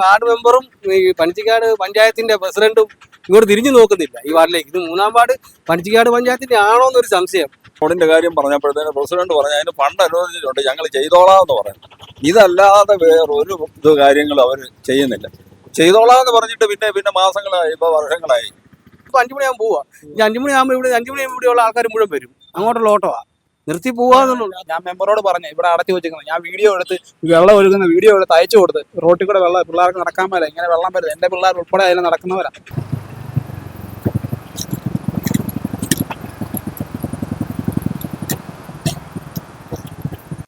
Ward മെമ്പറും ഈ പണിച്ചിക്കാട് പഞ്ചായത്തിന്റെ പ്രസിഡന്റും ഇങ്ങോട്ട് തിരിഞ്ഞു നോക്കുന്നില്ല ഈ വാർഡിലേക്ക്. ഇത് മൂന്നാം വാർഡ് പണിച്ചിക്കാട് പഞ്ചായത്തിന്റെ ആണോ എന്നൊരു സംശയം. റോഡിന്റെ കാര്യം പറഞ്ഞപ്പോഴത്തേന് പ്രസിഡന്റ് പറഞ്ഞു അതിന് ഫണ്ട് അനുവദിച്ചിട്ടുണ്ട് ഞങ്ങൾ ചെയ്തോളാം എന്ന് പറയുന്നു ഇതല്ലാതെ വേറെ ഒരു ഇത് കാര്യങ്ങൾ അവർ ചെയ്യുന്നില്ല. ചെയ്തോളാം എന്ന് പറഞ്ഞിട്ട് പിന്നെ പിന്നെ മാസങ്ങളായി ഇപ്പൊ വർഷങ്ങളായി. ഇപ്പൊ അഞ്ചുമണിയാകുമ്പോൾ പോവാ. അഞ്ചുമണിയാകുമ്പോൾ ഇവിടെ അഞ്ചുമണിയാകുമ്പോൾ ഇവിടെയുള്ള ആൾക്കാർ മുഴുവൻ വരും. അങ്ങോട്ടുള്ള ഓട്ടമാ നിർത്തി പോവാന്നുള്ളൂ ഞാൻ മെമ്പറോട് പറഞ്ഞു ഇവിടെ അടച്ചു വെച്ചിരിക്കുന്നത് ഞാൻ വീഡിയോ എടുത്ത് വെള്ളം ഒഴുകുന്ന വീഡിയോ എടുത്ത് അയച്ചു കൊടുത്ത് റോട്ടിൽ കൂടെ വെള്ളം പിള്ളേർക്ക് നടക്കാൻ പറ്റില്ല ഇങ്ങനെ വെള്ളം വരുന്നത് എന്റെ പിള്ളേർ ഉൾപ്പെടെ അതിൽ നടക്കുന്നവരാ.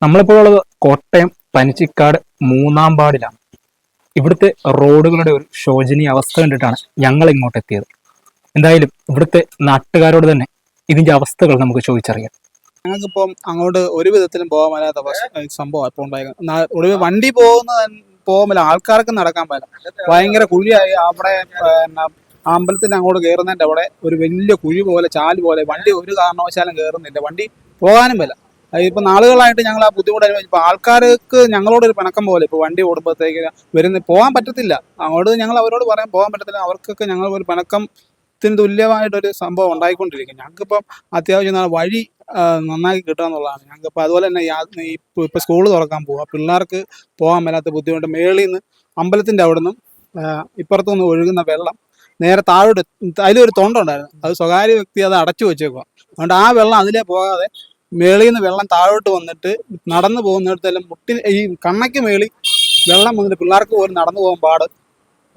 നമ്മളിപ്പോൾ ഉള്ളത് കോട്ടയം പനിച്ചിക്കാട് മൂന്നാം പാടിലാണ് ഇവിടുത്തെ റോഡുകളുടെ ഒരു ശോചനീയ അവസ്ഥ കണ്ടിട്ടാണ് ഞങ്ങൾ ഇങ്ങോട്ട് എത്തിയത് എന്തായാലും ഇവിടുത്തെ നാട്ടുകാരോട് തന്നെ ഇതിന്റെ അവസ്ഥകൾ നമുക്ക് ചോദിച്ചറിയാം. ഞങ്ങൾക്കിപ്പം അങ്ങോട്ട് ഒരു വിധത്തിലും പോകാൻ മേലാത്ത സംഭവം ഇപ്പോൾ ഉണ്ടായത് ഒടുവിൽ വണ്ടി പോകുന്ന പോകാൻ ആൾക്കാർക്ക് നടക്കാൻ പറ്റില്ല ഭയങ്കര കുഴിയായി. അവിടെ അമ്പലത്തിന് അങ്ങോട്ട് കയറുന്നതിന്റെ അവിടെ ഒരു വലിയ കുഴി പോലെ ചാൽ പോലെ വണ്ടി ഒരു കാരണവശാലും കയറുന്നില്ല വണ്ടി പോകാനും പറ്റില്ല ഇപ്പൊ നാളുകളായിട്ട് ഞങ്ങൾ ആ ബുദ്ധിമുട്ട് അനുഭവിച്ചു. ആൾക്കാർക്ക് ഞങ്ങളോട് ഒരു പിണക്കം പോലെ ഇപ്പൊ വണ്ടി ഓടുമ്പോഴത്തേക്ക് വരുന്ന പോകാൻ പറ്റത്തില്ല. അങ്ങോട്ട് ഞങ്ങൾ അവരോട് പറയാൻ പോകാൻ പറ്റത്തില്ല. അവർക്കൊക്കെ ഞങ്ങൾ ഒരു പിണക്കത്തിന് തുല്യമായിട്ടൊരു സംഭവം ഉണ്ടായിക്കൊണ്ടിരിക്കും ഞങ്ങൾക്കിപ്പം അത്യാവശ്യം വഴി ആ, നന്നാക്കി കിട്ടുക എന്നുള്ളതാണ്. ഞങ്ങൾക്ക് ഇപ്പം അതുപോലെ തന്നെ യാ- ഈ ഇപ്പൊ- ഇപ്പൊ സ്കൂൾ തുറക്കാൻ പോവാ. പിള്ളേർക്ക് പോകാൻ മേലാത്ത ബുദ്ധിമുട്ട് മേളിൽ നിന്ന് അമ്പലത്തിന്റെ അവിടെ നിന്നും ഇപ്പുറത്തു നിന്ന് ഒഴുകുന്ന വെള്ളം നേരെ താഴോട്ട് അതിലൊരു തൊണ്ടുണ്ടായിരുന്നു അത് സ്വകാര്യ വ്യക്തി അത് അടച്ചു വെച്ചേക്കുക അതുകൊണ്ട് ആ വെള്ളം അതിലേ പോകാതെ മേളിൽ നിന്ന് വെള്ളം താഴോട്ട് വന്നിട്ട് നടന്നു പോകുന്നിടത്തെല്ലാം മുട്ടി ഈ കണ്ണയ്ക്ക് മേളിൽ വെള്ളം വന്നിട്ട് പിള്ളേർക്ക് പോലും നടന്നു പോകാൻ പാട്.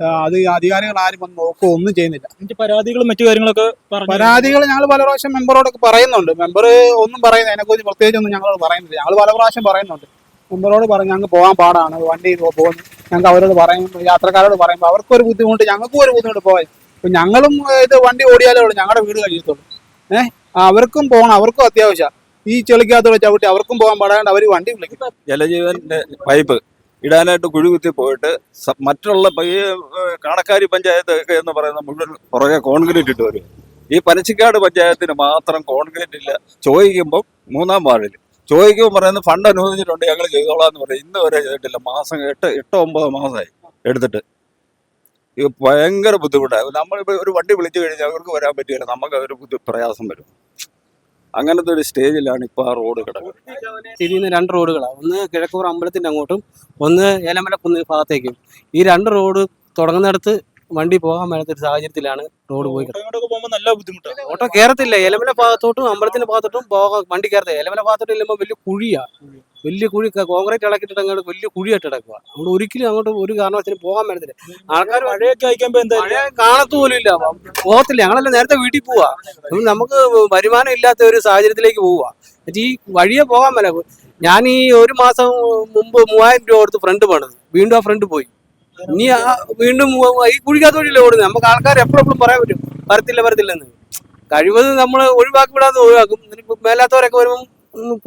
അത് അധികാരികൾ ആരും വന്ന് നോക്കുകയോ ഒന്നും ചെയ്യുന്നില്ല. പരാതികളും മറ്റു കാര്യങ്ങളൊക്കെ പറഞ്ഞു പരാതികൾ ഞങ്ങൾ പല പ്രാവശ്യം മെമ്പറോടൊക്കെ പറയുന്നുണ്ട്. മെമ്പർ ഒന്നും പറയുന്നത് അതിനെക്കുറിച്ച് പ്രത്യേകിച്ച് ഒന്നും ഞങ്ങളോട് പറയുന്നില്ല. ഞങ്ങൾ പല പ്രാവശ്യം പറയുന്നുണ്ട്. മെമ്പറോട് പറഞ്ഞു ഞങ്ങൾക്ക് പോകാൻ പാടാണ്. വണ്ടി പോ- പോകുന്നു ഞങ്ങൾക്ക് അവരോട് പറയുമ്പോൾ യാത്രക്കാരോട് പറയുമ്പോൾ അവർക്കൊരു ഒരു ബുദ്ധിമുട്ട് ഞങ്ങൾക്കും ഒരു ബുദ്ധിമുട്ട് പോയി. ഇപ്പം ഞങ്ങളും ഇത് വണ്ടി ഓടിയാലേ ഉള്ളൂ. ഞങ്ങളുടെ വീട് കഴിയത്തുള്ളൂ. ഏഹ് അവർക്കും പോകണം. അവർക്കും അത്യാവശ്യം ഈ ചെളിക്കകത്തോടെ ചവിട്ടി അവർക്കും പോകാൻ പാടാണ്ട് അവർ വണ്ടി വിളിക്കും. ജലജീവന്റെ പൈപ്പ്. ഇടാനായിട്ട് കുഴികുത്തി പോയിട്ട് മറ്റുള്ള ഈ കാണക്കാരി പഞ്ചായത്ത് എന്ന് പറയുന്ന മുഴുവൻ പുറകെ കോൺക്രീറ്റ് ഇട്ട് വരും. ഈ പനച്ചിക്കാട് പഞ്ചായത്തിന് മാത്രം കോൺക്രീറ്റ് ഇല്ല. ചോദിക്കുമ്പോൾ മൂന്നാം വാർഡിൽ. ചോദിക്കുമ്പോൾ പറയുന്നത് ഫണ്ട് അനുവദിച്ചിട്ടുണ്ട് ഞങ്ങൾ ചെയ്തോളാം എന്ന് പറയും. ഇന്ന് വരെ ചെയ്തിട്ടില്ല. മാസം എട്ട് എട്ടോ ഒമ്പതോ മാസമായി എടുത്തിട്ട്. ഇത് ഭയങ്കര ബുദ്ധിമുട്ടായി നമ്മളിപ്പോൾ ഒരു വണ്ടി വിളിച്ചു കഴിഞ്ഞാൽ അവർക്ക് വരാൻ പറ്റില്ല. നമുക്ക് അതൊരു പ്രയാസം വരും. അങ്ങനത്തെ ഒരു സ്റ്റേജിലാണ് ഇപ്പോൾ ആ റോഡ് കിടക്കുന്നത്. തിരിയുന്ന രണ്ട് റോഡുകളാണ് ഒന്ന് കിഴക്കൂർ അമ്പലത്തിന്റെ അങ്ങോട്ടും ഒന്ന് ഏലമല കുന്ന് ഭാഗത്തേക്കും. ഈ രണ്ട് റോഡ് തുടങ്ങുന്നിടത്ത് വണ്ടി പോകാൻ മേലാത്തൊരു സാഹചര്യത്തിലാണ് റോഡ് പോയി നല്ല ബുദ്ധിമുട്ടാണ് ഓട്ടോ കേറത്തില്ല. ഏലമല ഭാഗത്തോട്ടും അമ്പലത്തിന്റെ ഭാഗത്തോട്ടും പോകാൻ വണ്ടി കയറത്തില്ല ഏലമല ഭാഗത്തോട്ട് ചെല്ലുമ്പോൾ വലിയ കുഴിയാ. വലിയ കുഴി കോൺക്രീറ്റ് ഇളക്കിയിട്ട് അങ്ങോട്ട് വലിയ കുഴിയായിട്ട് കിടക്കുക അവിടെ ഒരിക്കലും അങ്ങോട്ട് ഒരു കാരണവശാലും പോകാൻ പറ്റത്തില്ല ആൾക്കാർ മഴയൊക്കെ അയക്കുമ്പോ എന്താ കാണത്തു പോലും ഇല്ല. പോകത്തില്ല. ഞങ്ങളെല്ലാം നേരത്തെ വീട്ടിൽ പോവാ. നമുക്ക് വരുമാനം ഇല്ലാത്ത ഒരു സാഹചര്യത്തിലേക്ക് പോവുക എന്നിട്ട് ഈ വഴിയെ പോകാൻ മേല. ഞാൻ ഈ ഒരു മാസം മുമ്പ് മൂവായിരം രൂപ കൊടുത്ത് ഫ്രണ്ട് പണിത്. വീണ്ടും ആ ഫ്രണ്ട് പോയി. ഇനി ആ വീണ്ടും ഈ കുഴിക്കാത്ത വഴിയല്ലേ ഓടുന്നത്? നമുക്ക് ആൾക്കാർ എപ്പോഴും പറയാൻ പറ്റും. വരത്തില്ല വരത്തില്ലെന്ന് കഴിവത് നമ്മൾ ഒഴിവാക്കി വിടാതെ ഒഴിവാക്കും. മേലാത്തവരൊക്കെ വരുമ്പോൾ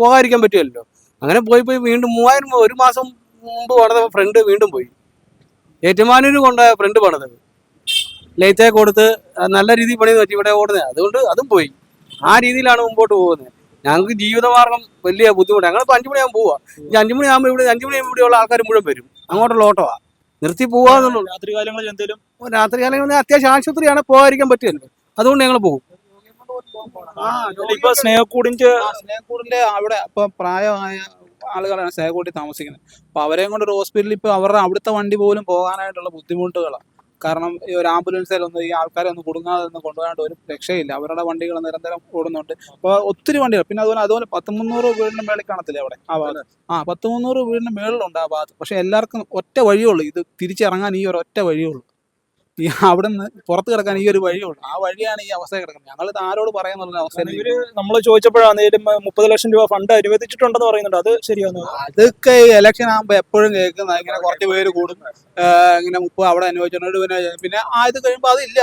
പോകാതിരിക്കാൻ പറ്റുമല്ലോ. അങ്ങനെ പോയി പോയി വീണ്ടും മൂവായിരം രൂപ ഒരു മാസം മുമ്പ് പണിത ഫ്രണ്ട് വീണ്ടും പോയി. ഏറ്റുമാനൂര് കൊണ്ട ഫ്രണ്ട് പണിതത് ലൈറ്റേ കൊടുത്ത് നല്ല രീതിയിൽ പണി പറ്റി ഇവിടെ ഓടുന്നത് അതുകൊണ്ട് അതും പോയി. ആ രീതിയിലാണ് മുമ്പോട്ട് പോകുന്നത്. ഞങ്ങൾക്ക് ജീവിതമാർഗം വലിയ ബുദ്ധിമുട്ട്. ഞങ്ങളിപ്പോൾ അഞ്ചു മണിയാകുമ്പോൾ പോവാ. ഈ അഞ്ചു മണിയാകുമ്പോൾ ഇവിടെ അഞ്ചു ഇവിടെ ഉള്ള ആൾക്കാർ മുഴുവൻ വരും. അങ്ങോട്ടുള്ള ഓട്ടമാ നിർത്തി പോവാന്നുള്ളൂ. രാത്രി കാലങ്ങളിൽ എന്തെങ്കിലും? രാത്രി കാലങ്ങളിൽ അത്യാവശ്യം ആശുപത്രിയാണ് പോകാതിരിക്കാൻ പറ്റുമല്ലോ അതുകൊണ്ട് ഞങ്ങൾ പോകും. ഇപ്പൊ സ്നേഹക്കൂടിന്റെ സ്നേഹക്കൂടിന്റെ അവിടെ ഇപ്പൊ പ്രായമായ ആളുകളാണ് സ്നേഹക്കൂടി താമസിക്കുന്നത്. അപ്പൊ അവരെയും കൊണ്ട് ഒരു ഹോസ്പിറ്റലിൽ ഇപ്പൊ അവരുടെ അവിടുത്തെ വണ്ടി പോലും പോകാനായിട്ടുള്ള ബുദ്ധിമുട്ടുകളാണ് കാരണം ഈ ഒരു ആംബുലൻസിലൊന്നും ഈ ആൾക്കാരെ ഒന്ന് കുടുങ്ങാതെ ഒന്ന് കൊണ്ടുപോകാണ്ട് ഒരു രക്ഷയില്ല. അവരുടെ വണ്ടികൾ നിരന്തരം ഓടുന്നുണ്ട്. അപ്പൊ ഒത്തിരി വണ്ടികൾ. പിന്നെ അതുപോലെ അതുപോലെ പത്ത് മുന്നൂറ് വീടിന് മേളിൽ കാണത്തില്ലേ അവിടെ? ആ ഭാഗത്ത്. ആ പത്ത് മുന്നൂറ് വീടിന് മേളിലുണ്ട് ആ ഭാഗത്ത്. പക്ഷെ എല്ലാവർക്കും ഒറ്റ വഴിയുള്ളൂ ഇത് തിരിച്ചിറങ്ങാൻ ഈ ഒരു ഒറ്റ വഴിയുള്ളൂ ഈ അവിടെ നിന്ന് പുറത്ത് കിടക്കാൻ ഈ ഒരു വഴിയുള്ളൂ ആ വഴിയാണ് ഈ അവസ്ഥ കിടക്കുന്നത്. ഞങ്ങൾ ഇത് ആരോട് പറയാന്നുള്ള അവസ്ഥ ഇവർ നമ്മൾ ചോദിച്ചപ്പോഴാണ് മുപ്പത് ലക്ഷം രൂപ ഫണ്ട് അനുവദിച്ചിട്ടുണ്ടെന്ന് പറയുന്നുണ്ട്. അത് ശരിയാണോ? അതൊക്കെ ഇലക്ഷൻ ആകുമ്പോ എപ്പോഴും കേൾക്കുന്ന ഇങ്ങനെ കുറച്ച് പേര് കൂടും. ഇങ്ങനെ മുപ്പത് അവിടെ അനുവദിച്ചിട്ടുണ്ട് പിന്നെ പിന്നെ ആ ഇത് കഴിയുമ്പോ അതില്ല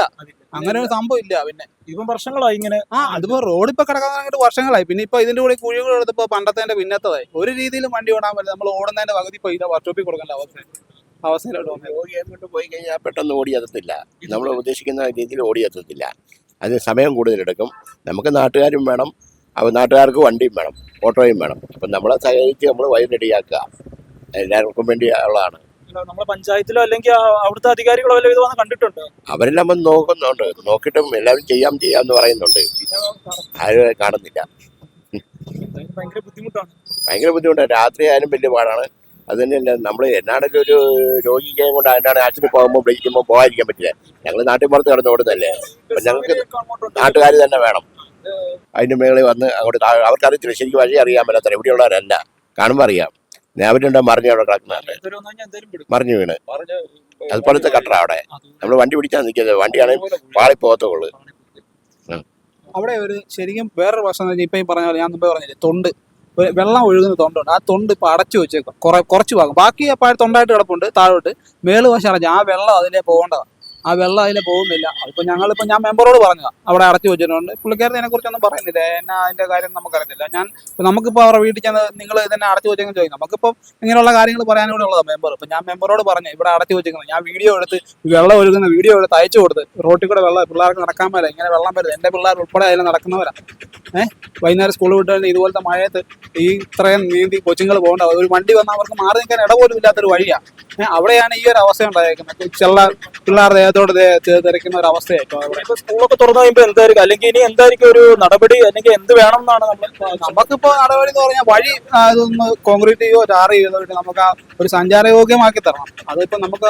അങ്ങനെ ഒരു സംഭവം ഇല്ല. പിന്നെ ഇപ്പം വർഷങ്ങളായി ഇങ്ങനെ. ആ അതിപ്പോ റോഡ് ഇപ്പൊ കിടക്കാൻ വർഷങ്ങളായി. പിന്നെ ഇപ്പൊ ഇതിന്റെ കൂടെ കുഴികൾ എടുത്തപ്പോ പണ്ടത്തെ പിന്നത്തതായി. ഒരു രീതിയിലും വണ്ടി ഓടാൻ പറ്റില്ല. നമ്മൾ ഓടുന്നതിന്റെ പകുതി പൈസ വർക്ക്ഷോപ്പിൽ കൊടുക്കേണ്ട അവസ്ഥ. കൊണ്ട് പോയി കഴിഞ്ഞാൽ പെട്ടെന്ന് ഓടിയെത്തത്തില്ല നമ്മൾ ഉദ്ദേശിക്കുന്ന രീതിയിൽ ഓടി ഓടിയെത്തത്തില്ല അതിന് സമയം കൂടുതലെടുക്കും നമുക്ക് നാട്ടുകാരും വേണം. അപ്പോൾ നാട്ടുകാർക്ക് വണ്ടിയും വേണം. ഓട്ടോയും വേണം. അപ്പം നമ്മളെ സഹകരിച്ച് നമ്മൾ വഴി റെഡിയാക്കുക. എല്ലാവർക്കും വേണ്ടി ഉള്ളതാണ്. പഞ്ചായത്തിലോ അല്ലെങ്കിൽ അവിടുത്തെ അധികാരികളോ വല്ല ഇത് വന്ന് കണ്ടിട്ടുണ്ട്? അവരെല്ലാം വന്ന് നോക്കുന്നുണ്ട്. നോക്കിയിട്ടും എല്ലാവരും ചെയ്യാം ചെയ്യാം എന്ന് പറയുന്നുണ്ട് ആരും കാണുന്നില്ല. ഭയങ്കര ബുദ്ധിമുട്ടാണ്. ഭയങ്കര ബുദ്ധിമുട്ടാണ്. രാത്രി ആയാലും വലിയ പാടാണ്. അത് തന്നെയല്ല നമ്മൾ എന്നാണെങ്കിലും ഒരു രോഗിക്ക് കൊണ്ട് അതിനാണ് ആശുപത്രി പോകുമ്പോൾ വിളിക്കുമ്പോൾ പോകാതിരിക്കാൻ പറ്റില്ല. ഞങ്ങൾ നാട്ടിൻ പുറത്ത് കിടന്ന് ഓടുന്നല്ലേ അപ്പം ഞങ്ങൾക്ക് നാട്ടുകാർ തന്നെ വേണം. അതിന്റെ മേളിൽ വന്ന് അങ്ങോട്ട് അവർക്കറിയത്തില്ല. ശരിക്കും വഴി അറിയാൻ പറ്റാത്ത എവിടെയുള്ളവരല്ല കാണുമ്പോൾ അറിയാം. ഞാൻ അവരുണ്ടോ മറിഞ്ഞ് അവിടെ വിടും മറിഞ്ഞു വീണ്. അതുപോലത്തെ കട്ടറ അവിടെ. നമ്മൾ വണ്ടി പിടിച്ചാൽ നിൽക്കുന്നത്. വണ്ടിയാണെങ്കിൽ പാളി പോകത്തുള്ളൂ അവിടെ ഒരു ശരിക്കും വേറൊരു വെച്ചാൽ ഇപ്പം ഈ പറഞ്ഞ ഞാൻ പറഞ്ഞില്ലേ തൊണ്ട്. വെള്ളം ഒഴുകുന്ന തൊണ്ടുണ്ട്. ആ തൊണ്ട് ഇപ്പം അടച്ചു വെച്ചേക്കും കുറെ കുറച്ച് ഭാഗം. ബാക്കി അപ്പോൾ തൊണ്ടായിട്ട് കിടപ്പുണ്ട് താഴോട്ട്. മേൾ വശം അടച്ചു. ആ വെള്ളം അതിലെ പോകേണ്ടതാണ് ആ വെള്ളം അതിലെ പോകുന്നില്ല. അതിപ്പോൾ ഞങ്ങളിപ്പോൾ ഞാൻ മെമ്പറോട് പറഞ്ഞതാണ് അവിടെ അടച്ചു വെച്ചിട്ടുണ്ട്. പുള്ളിക്കാരൻ ഇതിനെ കുറിച്ചൊന്നും പറയുന്നില്ല. എന്നാ അതിന്റെ കാര്യം നമുക്കറിയത്തില്ല. ഞാൻ നമുക്കിപ്പോൾ അവരുടെ വീട്ടിൽ ചെന്ന് നിങ്ങൾ ഇതന്നെ അടച്ചു വെച്ചെങ്കിൽ ചോദിക്കും. നമുക്കിപ്പോൾ ഇങ്ങനെയുള്ള കാര്യങ്ങൾ പറയാനും കൂടെ ഉള്ളതാണ് മെമ്പർ ഇപ്പം ഞാൻ മെമ്പറോട് പറഞ്ഞു ഇവിടെ അടച്ചു വെച്ചേക്കുന്നത് ഞാൻ വീഡിയോ എടുത്ത് വെള്ളം ഒഴുകുന്ന വീഡിയോ എടുത്ത് അയച്ചു കൊടുത്ത്. റോട്ടിൽ കൂടെ വെള്ളം പിള്ളേർക്ക് നടക്കാൻ മേല. ഇങ്ങനെ വെള്ളം വരുന്നത്. എന്റെ പിള്ളേർ ഉൾപ്പെടെ അതിൽ നടക്കുന്നവരാ. ഏഹ് വൈകുന്നേരം സ്കൂൾ വിട്ട് ഇതുപോലത്തെ മഴയത്ത് ഈ ഇത്രയും നീന്തി കൊച്ചുങ്ങൾ പോകേണ്ട ഒരു വണ്ടി വന്നാൽ അവർക്ക് മാറി നിൽക്കാൻ ഇട പോലും ഇല്ലാത്തൊരു വഴിയാണ് ഏഹ് അവിടെയാണ് ഈ ഒരു അവസ്ഥ ഉണ്ടായേക്കുന്നത്. ചില പിള്ളേർ ദേഹത്തോട് തിരക്കുന്ന ഒരു അവിടെ. ഇപ്പൊ സ്കൂളൊക്കെ തുറന്നു കഴിയുമ്പോൾ എന്തായിരിക്കും? അല്ലെങ്കിൽ ഇനി എന്തായിരിക്കും ഒരു നടപടി? അല്ലെങ്കിൽ എന്ത് വേണം എന്നാണ് നമ്മൾ നമുക്കിപ്പോ നടപടി എന്ന് പറഞ്ഞാൽ വഴി അതൊന്ന് കോൺക്രീറ്റ് ചെയ്യോ ടാർ ചെയ്തോ നമുക്ക് ആ ഒരു സഞ്ചാരയോഗ്യമാക്കി തരണം. അതിപ്പോ നമുക്ക്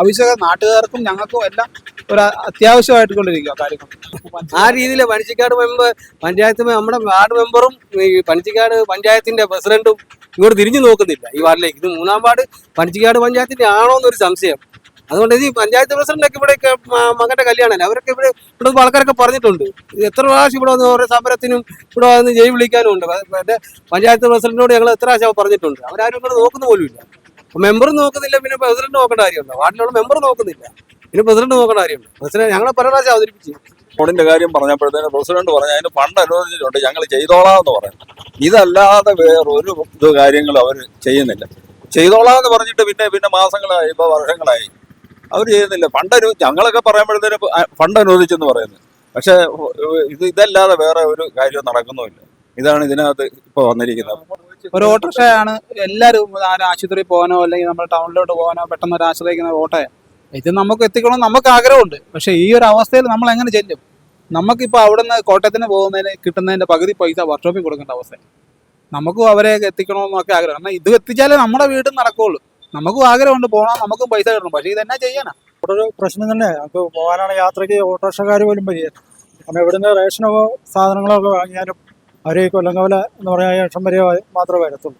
ആവശ്യ നാട്ടുകാർക്കും ഞങ്ങൾക്കും എല്ലാം ഒരു അത്യാവശ്യമായിട്ട് കൊണ്ടിരിക്കുക കാര്യങ്ങൾ. ആ രീതിയിൽ പനച്ചിക്കാട് മെമ്പർ പഞ്ചായത്ത് മെ- നമ്മുടെ വാർഡ് മെമ്പറും ഈ പണിച്ചിക്കാട് പഞ്ചായത്തിന്റെ പ്രസിഡന്റും ഇങ്ങോട്ട് തിരിഞ്ഞു നോക്കുന്നില്ല ഈ വാർഡിലേക്ക്. ഇത് മൂന്നാം വാർഡ് പണിച്ചിക്കാട് പഞ്ചായത്തിന്റെ ആണോ എന്നൊരു സംശയം. അതുകൊണ്ട് ഈ പഞ്ചായത്ത് പ്രസിഡന്റൊക്കെ ഇവിടെ മകന്റെ കല്യാണമല്ല അവരൊക്കെ ഇവിടെ ഇവിടെ ആൾക്കാരൊക്കെ പറഞ്ഞിട്ടുണ്ട്. എത്ര പ്രാവശ്യം ഇവിടെ വന്ന് ഓരോ സമരത്തിനും ഇവിടെ വന്ന് ജയ് വിളിക്കാനും ഉണ്ട്. പഞ്ചായത്ത് പ്രസിഡന്റിനോട് ഞങ്ങൾ എത്ര പ്രാവശ്യം പറഞ്ഞിട്ടുണ്ട്. അവരാരും ഇവിടെ നോക്കുന്ന പോലും ഇല്ല മെമ്പർ നോക്കുന്നില്ല പിന്നെ പ്രസിഡന്റ് നോക്കേണ്ട കാര്യമുണ്ടോ? വാർഡിലുള്ള മെമ്പർ നോക്കുന്നില്ല. പിന്നെ പ്രസിഡന്റ് നോക്കേണ്ട കാര്യമുണ്ട്? പ്രസിഡന്റ് ഞങ്ങളെ പല പ്രാവശ്യം അവതരിപ്പിച്ചു. റോഡിന്റെ കാര്യം പറഞ്ഞപ്പോഴത്തേന് പ്രസിഡന്റ് പറഞ്ഞു അതിന് ഫണ്ട് അനുവദിച്ചിട്ടുണ്ട് ഞങ്ങൾ ചെയ്തോളാം എന്ന് പറയുന്നു ഇതല്ലാതെ വേറൊരു ഇത് കാര്യങ്ങളും അവർ ചെയ്യുന്നില്ല. ചെയ്തോളാം എന്ന് പറഞ്ഞിട്ട് പിന്നെ പിന്നെ മാസങ്ങളായി ഇപ്പൊ വർഷങ്ങളായി. അവർ ചെയ്യുന്നില്ല. ഫണ്ട് അനു ഞങ്ങളൊക്കെ പറയുമ്പോഴത്തേന് ഫണ്ട് അനുവദിച്ചെന്ന് പറയുന്നു. പക്ഷെ ഇത് ഇതല്ലാതെ വേറെ ഒരു കാര്യവും നടക്കുന്നുമില്ല. ഇതാണ് ഇതിനകത്ത് ഇപ്പൊ വന്നിരിക്കുന്നത്. ഒരു ഓട്ടോറിക്ഷയാണ് എല്ലാവരും ആശുപത്രി പോകാനോ അല്ലെങ്കിൽ നമ്മുടെ ടൗണിലോട്ട് പോകാനോ പെട്ടെന്ന് ഒരു ആശ്രയിക്കുന്ന ഓട്ടോയാണ് ഇത് നമുക്ക് എത്തിക്കണം നമുക്ക് ആഗ്രഹമുണ്ട്. പക്ഷേ ഈ ഒരു അവസ്ഥയിൽ നമ്മൾ എങ്ങനെ ചെല്ലും? നമുക്കിപ്പോൾ അവിടെ നിന്ന് കോട്ടയത്തിന് പോകുന്നതിന് കിട്ടുന്നതിന്റെ പകുതി പൈസ വർക്ക്ഷോപ്പിൽ കൊടുക്കേണ്ട അവസ്ഥ. നമുക്കും അവരെ എത്തിക്കണമെന്നൊക്കെ ആഗ്രഹം. കാരണം ഇത് എത്തിച്ചാലേ നമ്മുടെ വീടും നടക്കുകയുള്ളൂ. നമുക്കും ആഗ്രഹമുണ്ട് പോകണം നമുക്കും പൈസ കിട്ടണം. പക്ഷേ ഇത് ഇതെന്നാ ചെയ്യാനാ? ഒരു പ്രശ്നം തന്നെ. നമുക്ക് പോകാനാണ് യാത്രയ്ക്ക് ഓട്ടോറിക്ഷക്കാർ പോലും വരിക കാരണം ഇവിടുന്ന് റേഷനോ സാധനങ്ങളോ ഒക്കെ വാങ്ങിയാലും അവർ കൊല്ലങ്കവല എന്ന് പറഞ്ഞാൽ ലക്ഷം വരെ മാത്രമേ വരത്തുള്ളൂ.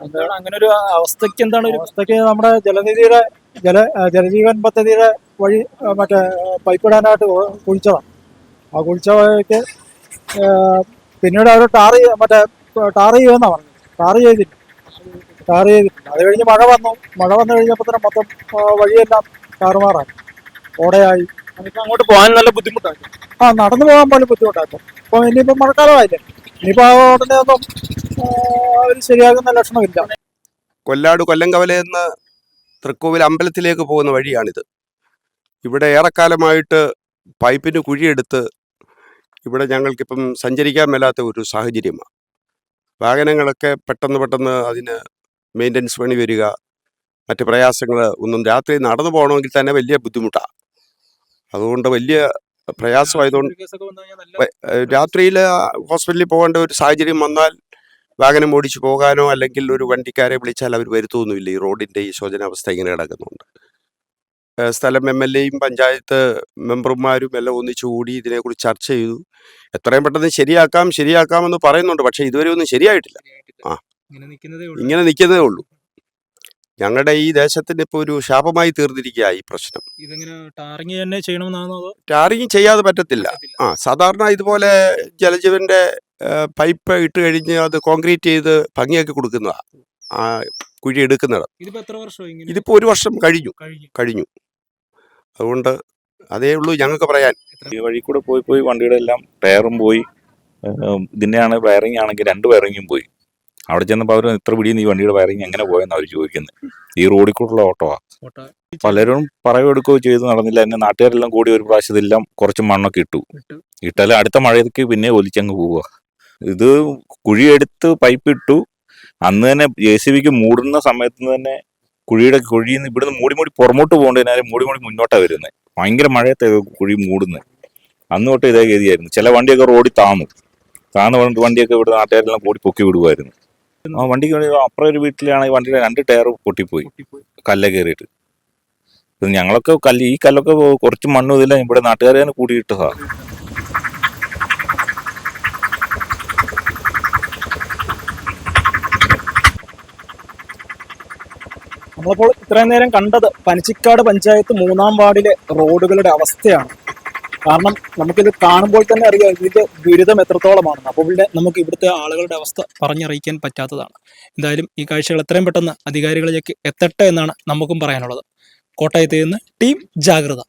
എന്താണ് അങ്ങനെ ഒരു അവസ്ഥയ്ക്ക് എന്താണ് ഒരു അവസ്ഥയ്ക്ക് നമ്മുടെ ജലനിധിയുടെ ജല ജലജീവൻ പദ്ധതിയുടെ വഴി മറ്റേ ആ, പൈപ്പ് ഇടാനായിട്ട് കുഴിച്ചതാണ്. ആ കുഴിച്ച വഴിക്ക് പിന്നീട് അവർ ടാർ ചെയ്യുക മറ്റേ ടാർ ചെയ്യുമെന്നാണ് പറഞ്ഞത്. ടാർ ചെയ്തില്ല. ടാർ ചെയ്തിട്ടില്ല അത് കഴിഞ്ഞ് മഴ വന്നു. മഴ വന്നു കഴിഞ്ഞപ്പോൾ തന്നെ മൊത്തം വഴിയെല്ലാം താറുമാറായി ഓടയായി. അങ്ങോട്ട് പോകാൻ നല്ല ബുദ്ധിമുട്ടായി ആ നടന്നു പോകാൻ പോലും ബുദ്ധിമുട്ടായി അപ്പൊ ഇനിയിപ്പോൾ മഴക്കാലമായില്ലേ? ഇനിയിപ്പോൾ ആ ഉടനെ ഒന്നും ശരിയാകുന്ന ലക്ഷണമില്ല. കൊല്ലാട് കൊല്ലം എന്ന് തൃക്കോവിൽ അമ്പലത്തിലേക്ക് പോകുന്ന വഴിയാണിത് ഇവിടെ ഏറെക്കാലമായിട്ട് പൈപ്പിന് കുഴിയെടുത്ത് ഇവിടെ ഞങ്ങൾക്കിപ്പം സഞ്ചരിക്കാൻ മേലാത്ത ഒരു സാഹചര്യമാണ് വാഹനങ്ങളൊക്കെ പെട്ടെന്ന് പെട്ടെന്ന് അതിന് മെയിന്റനൻസ് പണി വരിക മറ്റ് പ്രയാസങ്ങൾ ഒന്നും രാത്രി നടന്നു പോകണമെങ്കിൽ തന്നെ വലിയ ബുദ്ധിമുട്ടാണ് അതുകൊണ്ട് വലിയ പ്രയാസമായതുകൊണ്ട് രാത്രിയിൽ ഹോസ്പിറ്റലിൽ പോകേണ്ട ഒരു സാഹചര്യം വന്നാൽ വാഹനം ഓടിച്ചു പോകാനോ അല്ലെങ്കിൽ ഒരു വണ്ടിക്കാരെ വിളിച്ചാൽ അവർ വരുത്തൊന്നുമില്ല ഈ റോഡിന്റെ ഈ ശോചനാവസ്ഥ ഇങ്ങനെ കിടക്കുന്നുണ്ട് സ്ഥലം എം എൽ എയും പഞ്ചായത്ത് മെമ്പർമാരും എല്ലാം ഒന്നിച്ചു കൂടി ഇതിനെക്കുറിച്ച് ചർച്ച ചെയ്തു. എത്രയും പെട്ടെന്ന് ശരിയാക്കാം ശരിയാക്കാമെന്ന് പറയുന്നുണ്ട്. പക്ഷേ ഇതുവരെ ഒന്നും ശരിയായിട്ടില്ല. ആ. ഇങ്ങനെ നിൽക്കുന്നതേ ഉള്ളൂ. ഇങ്ങനെ നിൽക്കുന്നതേ ഉള്ളൂ. ഞങ്ങളുടെ ഈ ദേശത്തിന് ഇപ്പോൾ ഒരു ശാപമായി തീർന്നിരിക്കുക ഈ പ്രശ്നം. ഇതെങ്ങനെ ടാറിങ് തന്നെ ചെയ്യണമെന്നാണോ ടാറിങ് ചെയ്യാതെ പറ്റത്തില്ല. ആ സാധാരണ ഇതുപോലെ ജലജീവന്റെ പൈപ്പ് ഇട്ട് കഴിഞ്ഞ് അത് കോൺക്രീറ്റ് ചെയ്ത് ഭംഗിയാക്കി കൊടുക്കുന്നതാണ് ആ കുഴി എടുക്കുന്നത്. ഇതിപ്പോ എത്ര വർഷം ഇങ്ങനെ? ഇതിപ്പോൾ ഒരു വർഷം കഴിഞ്ഞു. കഴിഞ്ഞു. കഴിഞ്ഞു. അതുകൊണ്ട് അതേ ഉള്ളൂ ഞങ്ങൾക്ക് പറയാൻ. ഈ വഴി കൂടെ പോയി പോയി വണ്ടിയുടെ എല്ലാം ടയറും പോയി. ഏഹ് ഇതിന്റെയാണ് വയറിംഗ് ആണെങ്കിൽ രണ്ട് വയറിങ്ങും പോയി. അവിടെ ചെന്നപ്പോൾ അവർ ഇത്ര പിടിയും ഈ വണ്ടിയുടെ വയറിങ് എങ്ങനെ പോയെന്ന് അവർ ചോദിക്കുന്നത് ഈ റോഡിൽ കൂടെയുള്ള ഓട്ടോവാ ഓട്ടോ. പലരും പറയെടുക്കുകയോ ചെയ്ത് നടന്നില്ല. എന്നെ നാട്ടുകാരെല്ലാം കൂടി ഒരു പ്രാവശ്യം ഇതെല്ലാം കുറച്ച് മണ്ണൊക്കെ ഇട്ടു. ഇട്ടു. ഇട്ടാലും അടുത്ത മഴയ്ക്ക് പിന്നെ ഒലിച്ചങ്ങ് പോവുക. ഇത് കുഴിയെടുത്ത് പൈപ്പ് ഇട്ടു. അന്ന് തന്നെ ജെ സി ബിക്ക് മൂടുന്ന സമയത്ത് തന്നെ കുഴിയുടെ കുഴിയിൽ നിന്ന് ഇവിടുന്ന് മൂടി മൂടി പുറമോട്ട് പോകേണ്ടതിനാലും മൂടി മൂടി മുന്നോട്ടാണ് വരുന്നത് ഭയങ്കര മഴയത്തെ കുഴി മൂടുന്നത് അന്ന് തൊട്ട് ഇതേ ഗതിയായിരുന്നു. ചില വണ്ടിയൊക്കെ റോഡിൽ താന്നു. താന്ന് വണ്ടി- വണ്ടിയൊക്കെ ഇവിടെ നാട്ടുകാരെല്ലാം കൂടി പൊക്കി വിടുമായിരുന്നു ആ വണ്ടി അപ്പുറം ഒരു വീട്ടിലാണെങ്കിൽ വണ്ടിയുടെ രണ്ട് ടയർ പൊട്ടിപ്പോയി. കല്ല കയറിയിട്ട്. ഞങ്ങളൊക്കെ കല്ല് ഈ കല്ലൊക്കെ കുറച്ച് മണ്ണും ഇതില്ല ഇവിടെ നാട്ടുകാർ തന്നെ കൂടിയിട്ട് സാർ നമ്മളിപ്പോൾ ഇത്രയും നേരം കണ്ടത് പനച്ചിക്കാട് പഞ്ചായത്ത് മൂന്നാം വാർഡിലെ റോഡുകളുടെ അവസ്ഥയാണ്. കാരണം നമുക്കിത് കാണുമ്പോൾ തന്നെ അറിയാം ഇതിന്റെ ദുരിതം എത്രത്തോളമാണെന്ന്. അപ്പോൾ ഇവിടെ നമുക്ക് ഇവിടുത്തെ ആളുകളുടെ അവസ്ഥ പറഞ്ഞറിയിക്കാൻ പറ്റാത്തതാണ്. എന്തായാലും ഈ കാഴ്ചകൾ എത്രയും പെട്ടെന്ന് അധികാരികളിലേക്ക് എത്തട്ടെ എന്നാണ് നമുക്കും പറയാനുള്ളത്. കോട്ടയത്ത് നിന്ന് ടീം ജാഗ്രത.